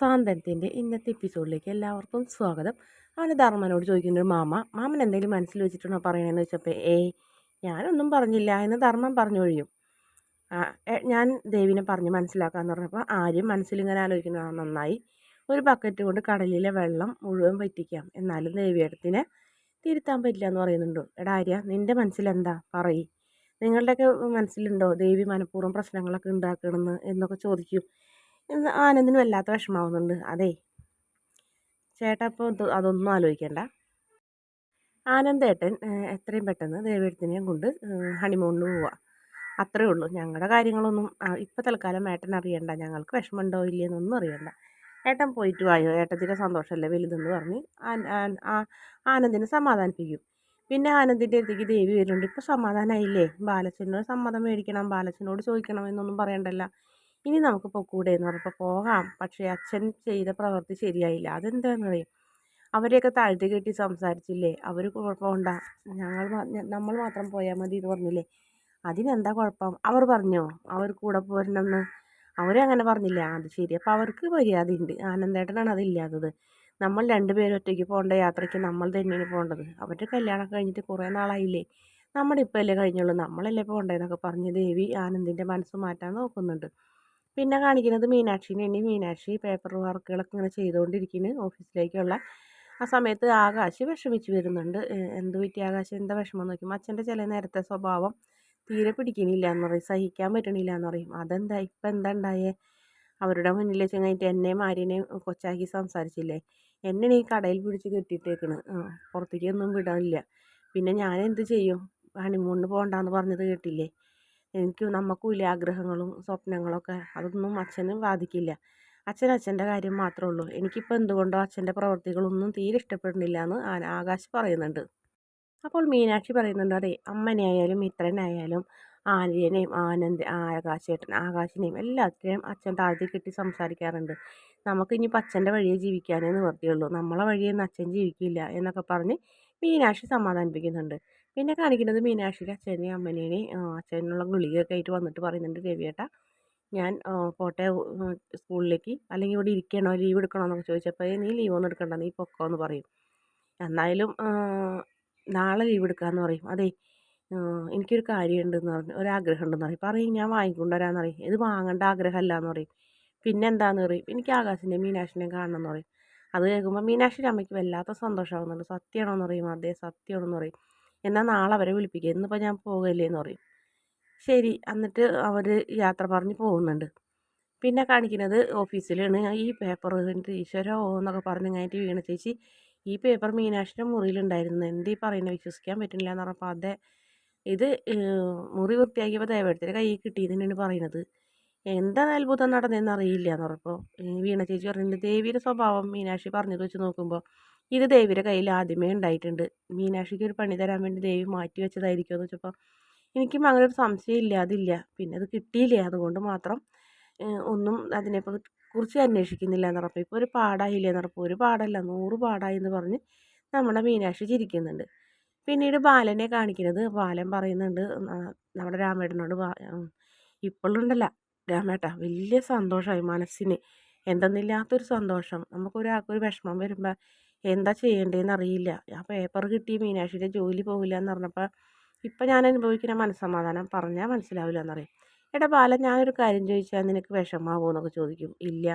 സാന്തനത്തിന്റെ ഇന്നത്തെ എപ്പിസോഡിലേക്ക് എല്ലാവർക്കും സ്വാഗതം. അവന് ധർമ്മനോട് ചോദിക്കുന്നൊരു മാമ മാമൻ എന്തെങ്കിലും മനസ്സിൽ വെച്ചിട്ടാണോ പറയണതെന്ന് വെച്ചപ്പോൾ ഏയ് ഞാനൊന്നും പറഞ്ഞില്ല എന്ന് ധർമ്മം പറഞ്ഞു ഒഴിയും ഞാൻ ദേവിനെ പറഞ്ഞ് മനസ്സിലാക്കാമെന്ന് പറഞ്ഞപ്പോൾ ആരും മനസ്സിലിങ്ങനെ ആലോചിക്കുന്ന നന്നായി. ഒരു ബക്കറ്റ് കൊണ്ട് കടലിലെ വെള്ളം മുഴുവൻ വറ്റിക്കാം. എന്നാലും ദേവിയടത്തിനെ തിരുത്താൻ പറ്റില്ല എന്ന് പറയുന്നുണ്ട്. എടാ ആര്യ നിന്റെ മനസ്സിലെന്താ? പറയ്. നിങ്ങളുടെയൊക്കെ മനസ്സിലുണ്ടോ ദേവി മനഃപൂർവം പ്രശ്നങ്ങളൊക്കെ ഉണ്ടാക്കണമെന്ന് എന്നൊക്കെ ചോദിക്കും. ആനന്ദിന് വല്ലാത്ത വിഷമാവുന്നുണ്ട്. അതെ. ചേട്ടാ ഇപ്പോൾ അതൊന്നും ആലോചിക്കണ്ട. ആനന്ദേട്ടൻ എത്രയും പെട്ടെന്ന് ദേവേട്ടത്തിനെയും കൊണ്ട് ഹണിമൂണിന് പോവുക അത്രേ ഉള്ളൂ. ഞങ്ങളുടെ കാര്യങ്ങളൊന്നും ഇപ്പോൾ തൽക്കാലം ഏട്ടൻ അറിയണ്ട. ഞങ്ങൾക്ക് വിഷമമുണ്ടോ ഇല്ലയെന്നൊന്നും അറിയണ്ട. ഏട്ടൻ പോയിട്ട് വായോ? ഏട്ടത്തിന്റെ സന്തോഷമല്ലേ വലുതെന്ന് പറഞ്ഞ് ആനന്ദിനെ സമാധാനിപ്പിക്കും. പിന്നെ ആനന്ദിന്റെ അടുത്തേക്ക് ദേവി വരുന്നുണ്ട്. ഇപ്പോൾ സമാധാനമായില്ലേ ബാലച്ചനോട് സമ്മതം മേടിക്കണം ബാലച്ചനോട് ചോദിക്കണം എന്നൊന്നും പറയണ്ടല്ല. ഇനി നമുക്ക് പൊക്കൂടെ എന്ന് പറഞ്ഞപ്പോൾ പോകാം. പക്ഷേ അച്ഛൻ ചെയ്ത പ്രവൃത്തി ശരിയായില്ല. അതെന്താണെന്ന് പറയും അവരെയൊക്കെ താഴ്ത്തി കെട്ടി സംസാരിച്ചില്ലേ? അവർ പോകണ്ട ഞങ്ങൾ നമ്മൾ മാത്രം പോയാൽ മതി എന്ന് പറഞ്ഞില്ലേ? അതിനെന്താ കുഴപ്പം? അവർ പറഞ്ഞോ? അവർ കൂടെ പോരണമെന്ന്? അവരങ്ങനെ പറഞ്ഞില്ല? അത് ശരി. അപ്പോൾ അവർക്ക് മര്യാദയുണ്ട്. ആനന്ദേട്ടനാണ് അതില്ലാത്തത് നമ്മൾ രണ്ടുപേരും ഒറ്റയ്ക്ക് പോകേണ്ട യാത്രയ്ക്ക് നമ്മൾ തന്നെയാണ് പോകേണ്ടത്. അവരുടെ കല്യാണം കഴിഞ്ഞിട്ട് കുറേ നാളായില്ലേ? നമ്മുടെ ഇപ്പം അല്ലേ കഴിഞ്ഞുള്ളൂ. നമ്മളല്ലേ പോകേണ്ടതെന്നൊക്കെ പറഞ്ഞ് ദേവി ആനന്ദിന്റെ മനസ്സ് മാറ്റാൻ നോക്കുന്നുണ്ട്. പിന്നെ കാണിക്കുന്നത് മീനാക്ഷിനെ ഇനി മീനാക്ഷി പേപ്പർ വർക്കുകളൊക്കെ ഇങ്ങനെ ചെയ്തുകൊണ്ടിരിക്കുന്നു. ഓഫീസിലേക്കുള്ള ആ സമയത്ത് ആകാശ് വിഷമിച്ച് വരുന്നുണ്ട്. എന്ത് പറ്റി ആകാശം? എന്താ വിഷമം നോക്കുമ്പോൾ അച്ഛന്റെ ചില നേരത്തെ സ്വഭാവം തീരെ പിടിക്കണില്ല എന്ന് പറയും. സഹിക്കാൻ പറ്റണില്ല എന്ന് പറയും. അതെന്താ? ഇപ്പം എന്താ ഉണ്ടായേ അവരുടെ മുന്നിൽ ചെന്നിട്ട് എന്നെയും ആര്യനെയും കൊച്ചാക്കി സംസാരിച്ചില്ലേ? എന്നെ ഈ കടയിൽ പിടിച്ച് കെട്ടിയിട്ടേക്കണ്. പുറത്തേക്കൊന്നും വിടാനില്ല. പിന്നെ ഞാൻ എന്ത് ചെയ്യും? ഹണിമൂണിന് പോകണ്ടെന്ന് പറഞ്ഞത് കേട്ടില്ലേ? എനിക്ക് നമുക്കുമില്ലേ ആഗ്രഹങ്ങളും സ്വപ്നങ്ങളൊക്കെ. അതൊന്നും അച്ഛന് ബാധിക്കില്ല അച്ഛൻ അച്ഛന്റെ കാര്യം മാത്രമേ ഉള്ളൂ. എനിക്കിപ്പോൾ എന്തുകൊണ്ടോ അച്ഛന്റെ പ്രവർത്തികളൊന്നും തീരെ ഇഷ്ടപ്പെടുന്നില്ല എന്ന് ആകാശ് പറയുന്നുണ്ട്. അപ്പോൾ മീനാക്ഷി പറയുന്നുണ്ട് അതെ അമ്മനെയായാലും മിത്രനായാലും ആര്യനെയും ആനന്ദ് ആകാശേട്ടൻ ആകാശിനെയും എല്ലാത്തിനെയും അച്ഛൻ താഴ്ത്തി കെട്ടി സംസാരിക്കാറുണ്ട്. നമുക്ക് ഇനി അച്ഛന്റെ വഴിയെ ജീവിക്കാനേ നിവർത്തിയുള്ളൂ നമ്മളെ വഴിയൊന്നും അച്ഛൻ ജീവിക്കില്ല എന്നൊക്കെ പറഞ്ഞ് മീനാക്ഷി സമാധാനിപ്പിക്കുന്നുണ്ട്. പിന്നെ കാണിക്കുന്നത് മീനാക്ഷിയുടെ അച്ഛനെയും അമ്മനെയും അച്ഛനുള്ള ഗുളികയൊക്കെ ആയിട്ട് വന്നിട്ട് പറയുന്നുണ്ട് രവിയേട്ട. ഞാൻ പോട്ടെ സ്കൂളിലേക്ക് അല്ലെങ്കിൽ ഇവിടെ ഇരിക്കണോ ലീവ് എടുക്കണോ എന്നൊക്കെ ചോദിച്ചപ്പോൾ നീ ലീവ് ഒന്നും എടുക്കണ്ട നീ പൊക്കോ എന്ന് പറയും. എന്നാലും നാളെ ലീവ് എടുക്കാമെന്ന് പറയും. അതെ എനിക്കൊരു കാര്യമുണ്ടെന്ന് പറഞ്ഞു ഒരാഗ്രഹം ഉണ്ടെന്ന് പറയും. പറയും ഞാൻ വാങ്ങിക്കൊണ്ടുവരാമെന്ന് പറയും. ഇത് വാങ്ങേണ്ട ആഗ്രഹമല്ല എന്ന് പറയും. പിന്നെ എന്താണെന്ന് പറയും? എനിക്ക് ആകാശിന്റെ മീനാക്ഷിനെയും കാണണം എന്ന് പറയും. അത് കേൾക്കുമ്പോൾ മീനാക്ഷിയുടെ അമ്മയ്ക്ക് വല്ലാത്ത സന്തോഷമാകുന്നുണ്ട് സത്യമാണോ എന്ന് പറയും. അതെ സത്യമാണെന്ന് പറയും. എന്നാൽ നാളെ അവരെ വിളിപ്പിക്കുക ഇന്നിപ്പോൾ ഞാൻ പോകല്ലേ എന്ന് പറയും. ശരി എന്നിട്ട് അവർ യാത്ര പറഞ്ഞ് പോകുന്നുണ്ട്. പിന്നെ കാണിക്കുന്നത് ഓഫീസിലാണ്. ഈ പേപ്പർ ഈശ്വരോ എന്നൊക്കെ പറഞ്ഞ് കഴിഞ്ഞിട്ട് വീണ. ചേച്ചി ഈ പേപ്പർ മീനാക്ഷിന്റെ മുറിയിലുണ്ടായിരുന്നു എന്തീ പറയുന്നത് വിശ്വസിക്കാൻ പറ്റുന്നില്ല എന്ന് പറഞ്ഞപ്പോൾ അതെ ഇത് മുറി വൃത്തിയാക്കിയപ്പോൾ ദേവടത്തിന്റെ കൈ കിട്ടിയതിനാണ് പറയുന്നത്. എന്താണ് അത്ഭുതം നടന്നതെന്ന് അറിയില്ല എന്ന് പറഞ്ഞപ്പോൾ വീണ ചേച്ചി പറഞ്ഞിട്ടുണ്ട്. ദേവിയുടെ സ്വഭാവം മീനാക്ഷി പറഞ്ഞത് വെച്ച് നോക്കുമ്പോൾ ഇത് ദേവിയുടെ കയ്യിൽ ആദ്യമേ ഉണ്ടായിട്ടുണ്ട്. മീനാക്ഷിക്ക് ഒരു പണി തരാൻ വേണ്ടി ദേവി മാറ്റി വെച്ചതായിരിക്കും എന്ന് വെച്ചപ്പോൾ എനിക്കും അങ്ങനെ ഒരു സംശയം ഇല്ലാതില്ല. പിന്നെ അത് കിട്ടിയില്ല? അതുകൊണ്ട് മാത്രം ഒന്നും അതിനെ കുറിച്ച് അന്വേഷിക്കുന്നില്ല എന്ന് പറഞ്ഞപ്പോൾ ഇപ്പോൾ ഒരു പാടായില്ല എന്ന് പറഞ്ഞപ്പോൾ ഒരു പാടല്ല നൂറ് പാടായി എന്ന് പറഞ്ഞ് നമ്മുടെ മീനാക്ഷി ചിരിക്കുന്നുണ്ട്. പിന്നീട് ബാലനെ കാണിക്കുന്നത് ബാലൻ പറയുന്നുണ്ട് നമ്മുടെ രാമേട്ടനോട് ഇപ്പോഴുണ്ടല്ല രാമേട്ട വലിയ സന്തോഷമായി മനസ്സിന്. എന്തെന്നില്ലാത്തൊരു സന്തോഷം. നമുക്കൊരാൾക്കൊരു വിഷമം വരുമ്പോൾ എന്താ ചെയ്യേണ്ടതെന്ന് അറിയില്ല. ആ പേപ്പർ കിട്ടി മീനാക്ഷിയുടെ ജോലി പോകില്ല എന്ന് പറഞ്ഞപ്പോൾ ഇപ്പം ഞാൻ അനുഭവിക്കുന്ന മനസ്സമാധാനം പറഞ്ഞാൽ മനസ്സിലാവില്ല എന്നറിയാം എടാ ബാല ഞാനൊരു കാര്യം ചോദിച്ചാൽ നിനക്ക് വിഷമാവോ എന്നൊക്കെ ചോദിക്കും. ഇല്ല.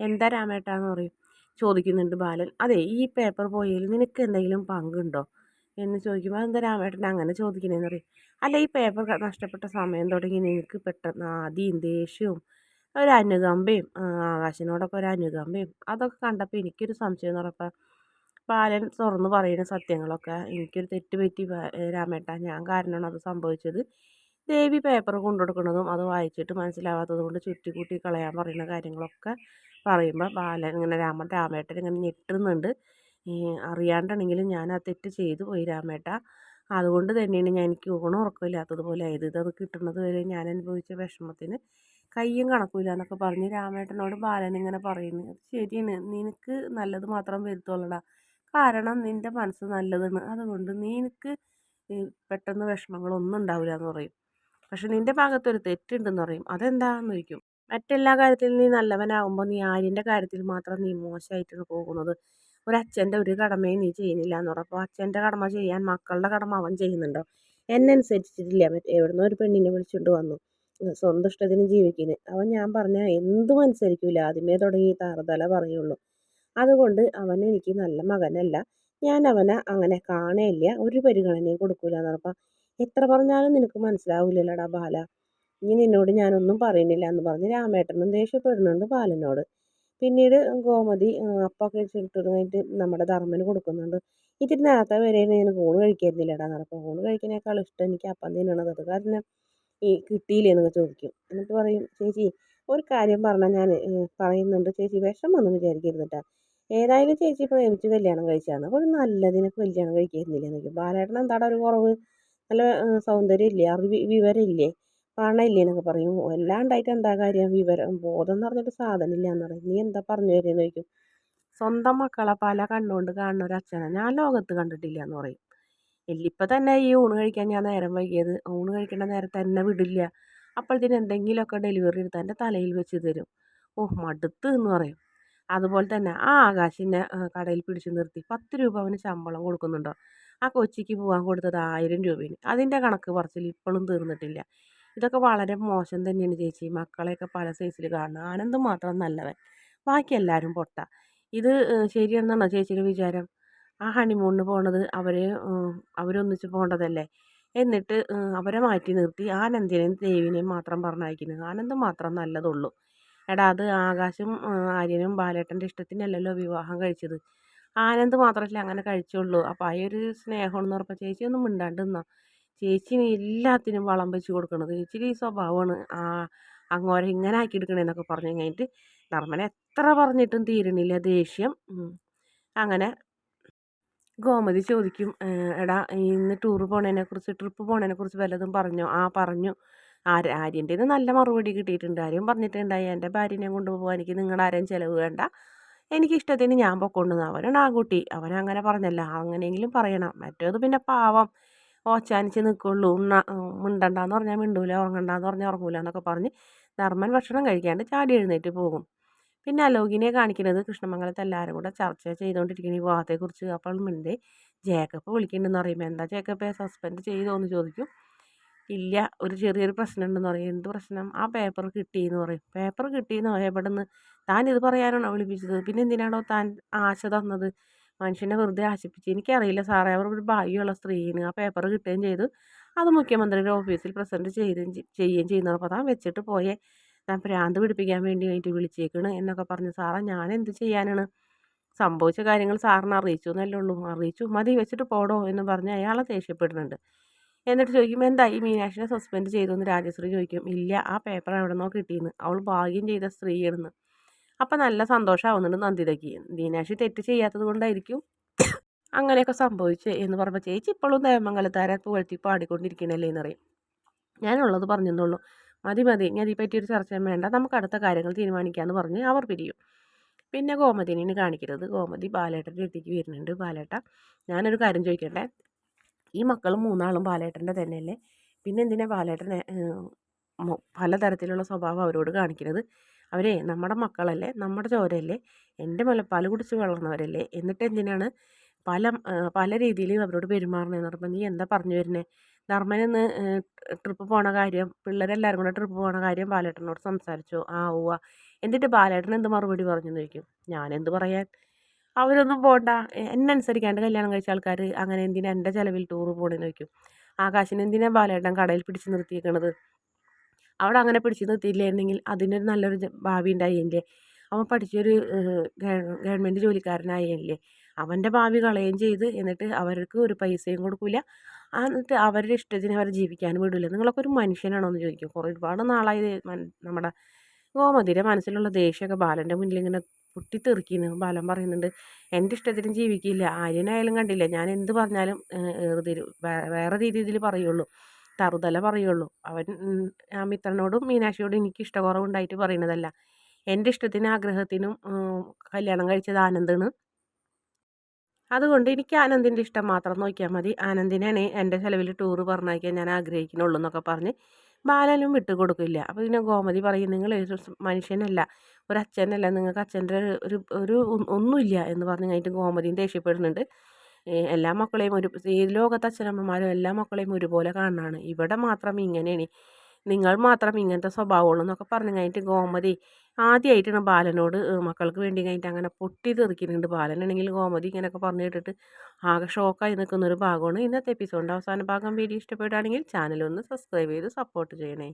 എന്താ രാമേട്ടാന്ന് പറയും? ചോദിക്കുന്നുണ്ട് ബാലൻ. അതെ ഈ പേപ്പർ പോയതിൽ നിനക്ക് എന്തെങ്കിലും പങ്കുണ്ടോ? എന്ന് ചോദിക്കുമ്പോൾ എന്താ രാമേട്ടൻ അങ്ങനെ ചോദിക്കണേന്ന് പറയും. അല്ല ഈ പേപ്പർ നഷ്ടപ്പെട്ട സമയം തുടങ്ങി നിനക്ക് പെട്ടെന്ന് ആദ്യം ദേഷ്യവും ഒരു അനുകമ്പയും ആകാശിനോടൊക്കെ ഒരു അനുകമ്പയും അതൊക്കെ കണ്ടപ്പോൾ എനിക്കൊരു സംശയം എന്ന് പറഞ്ഞപ്പോൾ ബാലൻ തുറന്ന് പറയുന്ന സത്യങ്ങളൊക്കെ എനിക്കൊരു തെറ്റ് പറ്റി രാമേട്ട ഞാൻ കാരണമാണ് അത് സംഭവിച്ചത്. ദേവി പേപ്പർ കൊണ്ടുകൊടുക്കുന്നതും അത് വായിച്ചിട്ട് മനസ്സിലാവാത്തത് കൊണ്ട് ചുറ്റിക്കൂട്ടി കളയാൻ പറയുന്ന കാര്യങ്ങളൊക്കെ പറയുമ്പോൾ ബാലൻ ഇങ്ങനെ രാമൻ രാമേട്ടൻ ഇങ്ങനെ ഞെട്ടുന്നുണ്ട്. അറിയാണ്ടാണെങ്കിലും ഞാൻ ആ തെറ്റ് ചെയ്തു പോയി രാമേട്ട. അതുകൊണ്ട് തന്നെയാണ് ഞാൻ എനിക്ക് ഊണം ഉറക്കമില്ലാത്തതുപോലെ ആയത്. ഇത് അത് കിട്ടുന്നത് വരെ ഞാൻ അനുഭവിച്ച വിഷമത്തിന് കയ്യും കണക്കൂല എന്നൊക്കെ പറഞ്ഞ് രാമേട്ടനോട് ബാലൻ ഇങ്ങനെ പറയുന്നു. അത് ശരിയാണ്. നിനക്ക് നല്ലത് മാത്രം വരുത്തുള്ളടാ. കാരണം നിന്റെ മനസ്സ് നല്ലതാണ്. അതുകൊണ്ട് നിനക്ക് പെട്ടെന്ന് വിഷമങ്ങളൊന്നും ഉണ്ടാവില്ല എന്ന് പറയും. പക്ഷെ നിന്റെ ഭാഗത്തൊരു തെറ്റുണ്ടെന്ന് പറയും. അതെന്താണെന്ന് ചോദിക്കും? മറ്റെല്ലാ കാര്യത്തിലും നീ നല്ലവനാകുമ്പോൾ നീ ആര്യന്റെ കാര്യത്തിൽ മാത്രം നീ മോശമായിട്ടാണ് പോകുന്നത്. ഒരു അച്ഛന്റെ ഒരു കടമയും നീ ചെയ്യുന്നില്ല എന്ന് പറയും. അപ്പോൾ അച്ഛന്റെ കടമ ചെയ്യാൻ മക്കളുടെ കടമ അവൻ ചെയ്യുന്നുണ്ടോ? എന്നെ അനുസരിച്ചിട്ടില്ല. മറ്റേ എവിടുന്നോ ഒരു പെണ്ണിനെ വിളിച്ചുകൊണ്ട് വന്നു. സ്വന്തം ഇഷ്ടത്തിന് ജീവിക്കുന്നത് അവൻ ഞാൻ പറഞ്ഞ എന്തും അനുസരിക്കില്ല ആദ്യമേ തുടങ്ങി താറതല പറയുള്ളൂ. അതുകൊണ്ട് അവൻ എനിക്ക് നല്ല മകനല്ല. ഞാൻ അവനെ അങ്ങനെ കാണേയില്ല. ഒരു പരിഗണനയും കൊടുക്കൂല എന്ന് പറഞ്ഞപ്പോൾ എത്ര പറഞ്ഞാലും നിനക്ക് മനസ്സിലാവില്ലല്ലടാ ബാല. ഇനി നിന്നോട് ഞാനൊന്നും പറയുന്നില്ല എന്ന് പറഞ്ഞ് രാമേട്ടനും ദേഷ്യപ്പെടുന്നുണ്ട് ബാലനോട്. പിന്നീട് ഗോമതി അപ്പൊക്കെ ചുട്ടു കഴിഞ്ഞിട്ട് നമ്മുടെ ധർമ്മന് കൊടുക്കുന്നുണ്ട്. ഇത്തിരി നേരത്തെ വരെ ഞാൻ ഊണ് കഴിക്കായിരുന്നില്ലടാ നടപ്പം ഊണ് കഴിക്കുന്നേക്കാൾ ഇഷ്ടം എനിക്ക് അപ്പം തിന്നണത് അത് കാരണം ഈ കിട്ടിയില്ലേ എന്നൊക്കെ ചോദിക്കും. എന്നിട്ട് പറയും ചേച്ചി ഒരു കാര്യം പറഞ്ഞാൽ ഞാൻ പറയുന്നുണ്ട്. ചേച്ചി വിഷമൊന്നും വിചാരിക്കരുത് കേട്ടോ ഏതായാലും ചേച്ചി പ്രേമിച്ച് കല്യാണം കഴിച്ചാണ്. അപ്പോൾ ഒരു നല്ലതിനെ കല്യാണം കഴിക്കുന്നില്ല? എന്നൊക്കെ ബാലേട്ടൻ എന്താടാ ഒരു കുറവ്? നല്ല സൗന്ദര്യം ഇല്ലേ അറിവ് വിവരമില്ലേ? പണമില്ലേ? എന്നൊക്കെ പറയും. എല്ലാം ഉണ്ടായിട്ട് എന്താ കാര്യം? വിവരം ബോധം എന്ന് പറഞ്ഞിട്ട് സാധനം ഇല്ല എന്ന് പറയും. നീ എന്താ പറഞ്ഞു തരുമെന്ന് ചോദിക്കും. സ്വന്തം മക്കളെ പല കണ്ണുകൊണ്ട് കാണുന്ന ഒരു അച്ഛനെ. ഞാൻ ലോകത്ത് കണ്ടിട്ടില്ല എന്ന് പറയും. ഇപ്പം തന്നെ ഈ ഊണ് കഴിക്കാൻ ഞാൻ നേരം വൈകിയത്. ഊണ് കഴിക്കേണ്ട നേരത്തെ തന്നെ വിടില്ല. അപ്പോഴത്തേന് എന്തെങ്കിലുമൊക്കെ ഡെലിവറി എടുത്ത് എന്റെ തലയിൽ വെച്ച് തരും. ഓഹ് മടുത്ത് എന്ന് പറയും. അതുപോലെ തന്നെ ആ ആകാശിനെ കടയിൽ പിടിച്ചു നിർത്തി പത്ത് രൂപ അവന് ശമ്പളം കൊടുക്കുന്നുണ്ടോ? ആ കൊച്ചിക്ക് പോകാൻ കൊടുത്തത് ആയിരം രൂപയാണ്. അതിന്റെ കണക്ക് പറച്ചിൽ ഇപ്പോഴും തീർന്നിട്ടില്ല. ഇതൊക്കെ വളരെ മോശം തന്നെയാണ് ചേച്ചി. മക്കളെയൊക്കെ പല സൈസിൽ കാണുന്നത് ആനന്ദം മാത്രം നല്ലവൻ. ബാക്കി എല്ലാവരും പൊട്ട. ഇത് ശരിയെന്നാണോ ചേച്ചിയുടെ വിചാരം? ആ ഹണിമൂണിന് പോണത് അവരെ അവരൊന്നിച്ച് പോകേണ്ടതല്ലേ എന്നിട്ട് അവരെ മാറ്റി നിർത്തി. ആനന്ദിനെയും ദേവിനെയും മാത്രം പറഞ്ഞയക്കുന്നത് ആനന്ദ് മാത്രം നല്ലതുള്ളൂ. എടാ അത് ആകാശും ആര്യനും ബാലേട്ടന്റെ ഇഷ്ടത്തിനല്ലല്ലോ വിവാഹം കഴിച്ചത്. ആനന്ദ് മാത്രമല്ല അങ്ങനെ കഴിച്ചുള്ളൂ. അപ്പോൾ ആ ഒരു സ്നേഹം എന്ന് പറഞ്ഞപ്പോൾ ചേച്ചി ഒന്നും മിണ്ടാണ്ട് നിന്നാ. ചേച്ചി എല്ലാത്തിനും വളം വെച്ച് കൊടുക്കണത് ചേച്ചിയുടെ ഈ സ്വഭാവമാണ്. ആ അങ്ങോരെ ഇങ്ങനെ ആക്കി എടുക്കണേന്നൊക്കെ പറഞ്ഞു കഴിഞ്ഞിട്ട്. ധർമ്മനെ എത്ര പറഞ്ഞിട്ടും തീരണില്ല. ദേഷ്യം അങ്ങനെ ഗോമതി ചോദിക്കും എടാ ഇന്ന് ടൂറ് പോണതിനെക്കുറിച്ച് ട്രിപ്പ് പോണതിനെക്കുറിച്ച് വല്ലതും പറഞ്ഞോ? ആ പറഞ്ഞു. ആര് ആര്യന്റേത് നല്ല മറുപടി കിട്ടിയിട്ടുണ്ട്. ആരും പറഞ്ഞിട്ടുണ്ടായി. എന്റെ ഭാര്യനെ കൊണ്ടുപോകാൻ എനിക്ക് നിങ്ങളുടെ ആരെയും ചിലവ് വേണ്ട. എനിക്കിഷ്ടത്തിന് ഞാൻ പൊക്കൊണ്ടുവന്നു അവനാണ് ആൺകുട്ടി. അവനങ്ങനെ പറഞ്ഞല്ല. അങ്ങനെയെങ്കിലും പറയണം. മറ്റേത് പിന്നെ പാവം. ഓച്ചാനിച്ച് നിൽക്കുള്ളൂ ഉണ്ണ മിണ്ടണ്ടെന്ന് പറഞ്ഞാൽ മിണ്ടൂല. ഉറങ്ങണ്ടെന്ന് പറഞ്ഞാൽ ഉറങ്ങൂല എന്നൊക്കെ പറഞ്ഞ് ധർമ്മൻ ഭക്ഷണം കഴിക്കാണ്ട് ചാടി എഴുന്നേറ്റ് പോകും. പിന്നെ അലോകിനെ കാണിക്കുന്നത്. കൃഷ്ണമംഗലത്ത് എല്ലാവരും കൂടെ ചർച്ച ചെയ്തുകൊണ്ടിരിക്കുന്ന ഈ വിവാഹത്തെക്കുറിച്ച് അപ്പോൾ മുൻപേ ജേക്കബ് വിളിക്കുന്നുണ്ടെന്ന് പറയുമ്പോൾ എന്താ ജേക്കബെ? സസ്പെൻഡ് ചെയ്തോ എന്ന് ചോദിക്കും. ഇല്ല ഒരു ചെറിയൊരു പ്രശ്നം ഉണ്ടെന്ന് പറയും. എന്ത് പ്രശ്നം? ആ പേപ്പർ കിട്ടിയെന്ന് പറയും. പേപ്പർ കിട്ടിയെന്ന്? എവിടെ നിന്ന് താൻ ഇത് പറയാനാണോ വിളിപ്പിച്ചത്? പിന്നെ എന്തിനാണോ താൻ ആശ തന്നത്? മനുഷ്യനെ വെറുതെ ആശിപ്പിച്ച്. എനിക്കറിയില്ല സാറേ. അവർ ഒരു ഭാഗ്യമുള്ള സ്ത്രീയാണ്. ആ പേപ്പർ കിട്ടുകയും ചെയ്തു. അത് മുഖ്യമന്ത്രിയുടെ ഓഫീസിൽ പ്രസന്റ് ചെയ്യുകയും ചെയ്യുകയും ചെയ്യുന്നതാണ് അപ്പോൾ താൻ വെച്ചിട്ട് പോയേ. ഞാൻ ഭ്രാന്ത് പിടിപ്പിക്കാൻ വേണ്ടി വേണ്ടി വിളിച്ചേക്കണ് എന്നൊക്കെ പറഞ്ഞു സാറേ ഞാൻ എന്ത് ചെയ്യാനാണ്? സംഭവിച്ച കാര്യങ്ങൾ സാറിനെ അറിയിച്ചു എന്നല്ലേ ഉള്ളൂ. അറിയിച്ചു മതി വെച്ചിട്ട് പോടോ എന്ന് പറഞ്ഞ് അയാളെ ദേഷ്യപ്പെടുന്നുണ്ട്. എന്നിട്ട് ചോദിക്കും ഈ മീനാക്ഷിനെ സസ്പെൻഡ് ചെയ്തു? എന്ന് രാജശ്രീ ചോദിക്കും ഇല്ല ആ പേപ്പർ എവിടെ നിന്നോ കിട്ടിയെന്ന് അവൾ ഭാഗ്യം ചെയ്ത സ്ത്രീയാണെന്ന്. അപ്പം നല്ല സന്തോഷമാവുന്നുണ്ട് നന്ദിതയ്ക്ക്. മീനാക്ഷി തെറ്റ് ചെയ്യാത്തത് കൊണ്ടായിരിക്കും അങ്ങനെയൊക്കെ സംഭവിച്ചേ എന്ന് പറഞ്ഞപ്പോൾ ചേച്ചി ഇപ്പോഴും ദേവമംഗലത്താരെ പുകഴ്ത്തി പാടിക്കൊണ്ടിരിക്കണല്ലേ എന്നറിയും ഞാനുള്ളത് പറഞ്ഞെന്നുള്ളൂ മതി മതി ഞാൻ ഈ പറ്റിയൊരു ചർച്ചയും വേണ്ട നമുക്ക് അടുത്ത കാര്യങ്ങൾ തീരുമാനിക്കാമെന്ന് പറഞ്ഞ് അവർ പിരിയും. പിന്നെ ഗോമതിനെ കാണിക്കരുത്. ഗോമതി ബാലേട്ടന്റെ അടുത്തേക്ക് വരുന്നുണ്ട്. ബാലേട്ട ഞാനൊരു കാര്യം ചോദിക്കട്ടെ? ഈ മക്കളും മൂന്നാളും ബാലേട്ടന്റെ തന്നെയല്ലേ? പിന്നെ എന്തിനാണ് ബാലേട്ടനെ പലതരത്തിലുള്ള സ്വഭാവം അവരോട് കാണിക്കരുത്? അവരെ നമ്മുടെ മക്കളല്ലേ? നമ്മുടെ ചോരയല്ലേ? എന്റെ മുലപ്പാൽ കുടിച്ച് വളർന്നവരല്ലേ? എന്നിട്ട് എന്തിനാണ് പല പല രീതിയിലും അവരോട് പെരുമാറണമെന്ന് പറയുമ്പോൾ നീ എന്താ പറഞ്ഞു വരുന്നത് ധർമ്മനൊന്ന് ട്രിപ്പ് പോണ കാര്യം പിള്ളേരെല്ലാവരും കൂടെ ട്രിപ്പ് പോണ കാര്യം ബാലേട്ടനോട് സംസാരിച്ചു. ആ ഉവ്വ. എന്നിട്ട് ബാലേട്ടൻ എന്ത് മറുപടി പറഞ്ഞു ചോദിക്കും? ഞാൻ എന്ത് പറയാൻ? അവരൊന്നും പോണ്ട. എന്നെ അനുസരിക്കാണ്ട് കല്യാണം കഴിച്ച ആൾക്കാർ അങ്ങനെ എന്തിനാ എന്റെ ചിലവിൽ ടൂർ പോകണമെന്ന് ചോദിക്കും. ആകാശിന് എന്തിനാ ബാലേട്ടൻ കടയിൽ പിടിച്ച് നിർത്തിയേക്കണത്? അവിടെ അങ്ങനെ പിടിച്ച് നിർത്തിയില്ലായിരുന്നെങ്കിൽ അതിനൊരു നല്ലൊരു ഭാവി ഉണ്ടായില്ലേ അവൻ പഠിച്ചൊരു ഗവൺമെന്റ് ജോലിക്കാരനായില്ലേ അവന്റെ ഭാവി കളയുകയും ചെയ്ത് എന്നിട്ട് അവർക്ക് ഒരു പൈസയും കൊടുക്കില്ല എന്നിട്ട് അവരുടെ ഇഷ്ടത്തിന് അവർ ജീവിക്കാനും വിടില്ല നിങ്ങളൊക്കെ ഒരു മനുഷ്യനാണോ എന്ന് ചോദിക്കും. കുറേ ഒരുപാട് നാളായി നമ്മുടെ ഗോമതിയുടെ മനസ്സിലുള്ള ദേഷ്യമൊക്കെ ബാലന്റെ മുന്നിൽ ഇങ്ങനെ പൊട്ടിത്തെറിക്കുന്നു. ബാലൻ പറയുന്നുണ്ട് എന്റെ ഇഷ്ടത്തിന് ജീവിക്കില്ല. ആര്യനായാലും കണ്ടില്ല. ഞാൻ എന്ത് പറഞ്ഞാലും വേറെ രീതിയിൽ പറയുള്ളൂ. തറുതല പറയുള്ളൂ. അവൻ ആ മിത്രനോടും മീനാക്ഷിയോടും എനിക്ക് ഇഷ്ടക്കുറവുണ്ടായിട്ട് പറയുന്നതല്ല. എന്റെ ഇഷ്ടത്തിനും ആഗ്രഹത്തിനും കല്യാണം കഴിച്ചത് ആനന്ദാണ്. അതുകൊണ്ട് എനിക്ക് ആനന്ദിന്റെ ഇഷ്ടം മാത്രം നോക്കിയാൽ മതി. ആനന്ദിനാണ് എന്റെ ചിലവിൽ ടൂറ് പറഞ്ഞയക്കാൻ ഞാൻ ആഗ്രഹിക്കുന്നുള്ളൂ എന്നൊക്കെ പറഞ്ഞ് ബാലനും വിട്ടു കൊടുക്കില്ല. അപ്പോൾ പിന്നെ ഗോമതി പറയും നിങ്ങൾ മനുഷ്യനല്ല ഒരു അച്ഛനല്ല നിങ്ങൾക്ക് അച്ഛന്റെ ഒരു ഒരു ഒന്നുമില്ല എന്ന് പറഞ്ഞ് കഴിഞ്ഞിട്ട് ഗോമതിയും ദേഷ്യപ്പെടുന്നുണ്ട്. എല്ലാ മക്കളെയും ഒരു ഈ ലോകത്തെ അച്ഛനമ്മമാരും എല്ലാ മക്കളെയും ഒരുപോലെ കാണാനാണ് ഇവിടെ മാത്രം ഇങ്ങനെയാണ്. നിങ്ങൾ മാത്രം ഇങ്ങനത്തെ സ്വഭാവമുള്ളൂ എന്നൊക്കെ പറഞ്ഞു കഴിഞ്ഞിട്ട് ഗോമതി ആദ്യമായിട്ടാണ് ബാലനോട് മക്കൾക്ക് വേണ്ടി കഴിഞ്ഞിട്ട് അങ്ങനെ പൊട്ടി തെറിക്കുന്നുണ്ട്. ബാലനാണെങ്കിൽ ഗോമതി ഇങ്ങനെയൊക്കെ പറഞ്ഞു കേട്ടിട്ട് ആകെ ഷോക്കായി നിൽക്കുന്ന ഒരു ഭാഗമാണ് ഇന്നത്തെ എപ്പിസോഡിന്റെ അവസാന ഭാഗം. വീഡിയോ ഇഷ്ടപ്പെടുകയാണെങ്കിൽ ചാനൽ ഒന്ന് സബ്സ്ക്രൈബ് ചെയ്ത് സപ്പോർട്ട് ചെയ്യണേ.